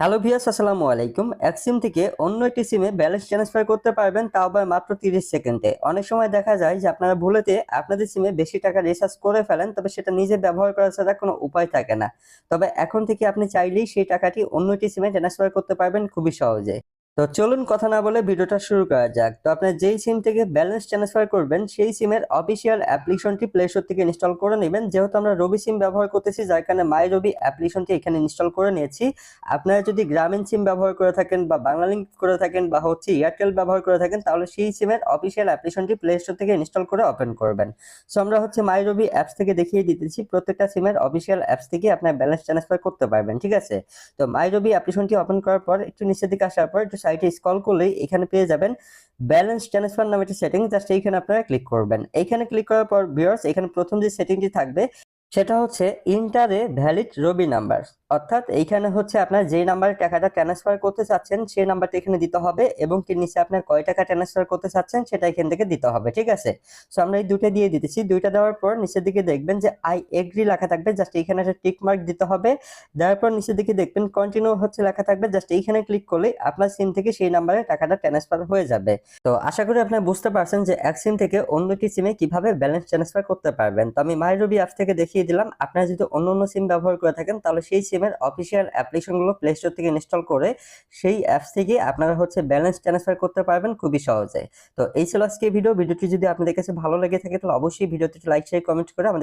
Hello ভিয়াস আসসালামু আলাইকুম। এক সিম থেকে অন্য একটি সিমে ব্যালেন্স ট্রান্সফার করতে পারবেন, তাও আবার মাত্র তিরিশ সেকেন্ডে অনেক সময় দেখা যায় যে আপনারা ভুলেতে আপনাদের সিমে বেশি টাকা রিচার্জ করে ফেলেন, তবে সেটা নিজে ব্যবহার করা ছাড়া কোনো উপায় থাকে না। তবে এখন থেকে আপনি চাইলেই সেই টাকাটি অন্য একটি সিমে ট্রান্সফার করতে পারবেন খুবই সহজে। তো চলুন কথা না বলে ভিডিওটা শুরু করা যাক। তো আপনার যেই সিম থেকে ব্যালেন্স ট্রান্সফার করবেন, সেই সিমের অফিসিয়াল অ্যাপ্লিকেশনটি প্লে স্টোর থেকে ইনস্টল করে নেবেন। যেহেতু আমরা রবি সিম ব্যবহার করতেছি, যার কারণে মাই রবি অ্যাপ্লিকেশনটি এখানে ইনস্টল করে নিয়েছি। আপনারা যদি গ্রামীণ সিম ব্যবহার করে থাকেন বা বাংলালিংক করে থাকেন বা হচ্ছে এয়ারটেল ব্যবহার করে থাকেন, তাহলে সেই সিমের অফিসিয়াল অ্যাপ্লিকেশনটি প্লে স্টোর থেকে ইনস্টল করে ওপেন করবেন। সো আমরা হচ্ছে মাই রবি অ্যাপস থেকে দেখিয়ে দিতেছি, প্রত্যেকটা সিমের অফিসিয়াল অ্যাপস থেকে আপনার ব্যালেন্স ট্রান্সফার করতে পারবেন, ঠিক আছে? তো মাই রবি অ্যাপ্লিকেশনটি ওপেন করার পর, একটু নিচের দিকে আসার পর, একটু সাইটে স্ক্রল করলেই এখানে পেয়ে যাবেন ব্যালেন্স ট্রান্সফার নামে একটা সেটিং জাস্ট এইখানে আপনারা ক্লিক করবেন। এইখানে ক্লিক করার পর ভিউয়ার্স এখানে প্রথম যে সেটিংটি থাকবে, সেটা হচ্ছে ইন্টারে ভ্যালিড রবি নাম্বার অর্থাৎ এইখানে হচ্ছে আপনার যেই নাম্বারে টাকাটা ট্রান্সফার করতে চাচ্ছেন সেই নাম্বারটা এখানে দিতে হবে এবং কি নিচে আপনার কয় টাকা ট্রান্সফার করতে চাচ্ছেন, সেটা এখান থেকে দিতে হবে, ঠিক আছে? সো আমরা এই দুটো দিয়ে দিতেছি। দুইটা দেওয়ার পর নিচের দিকে দেখবেন যে আই এগ্রি লেখা থাকবে জাস্ট এইখানে একটা টিক মার্ক দিতে হবে। দেওয়ার পর নিচের দিকে দেখবেন কন্টিনিউ হচ্ছে লেখা থাকবে জাস্ট এইখানে ক্লিক করলেই আপনার সিম থেকে সেই নাম্বারে টাকাটা ট্রান্সফার হয়ে যাবে। তো, আশা করি আপনারা বুঝতে পারছেন যে এক সিম থেকে অন্য একটি সিমে কীভাবে ব্যালেন্স ট্রান্সফার করতে পারবেন। তো, আমি মাই রবি অ্যাপ থেকে দেখিয়ে দিলাম। আপনারা যদি অন্য অন্য সিম ব্যবহার করে থাকেন, তাহলে সেই সিমের অফিসিয়াল অ্যাপ্লিকেশনগুলো প্লে স্টোর থেকে ইনস্টল করে সেই অ্যাপস থেকে আপনারা হচ্ছে ব্যালেন্স ট্রান্সফার করতে পারবেন খুবই সহজে। তো এই ছিল আজকে ভিডিও ভিডিওটি যদি আপনাদের কাছে ভালো লেগে থাকে, তাহলে অবশ্যই ভিডিওটি লাইক শেয়ার কমেন্ট করে আমাদের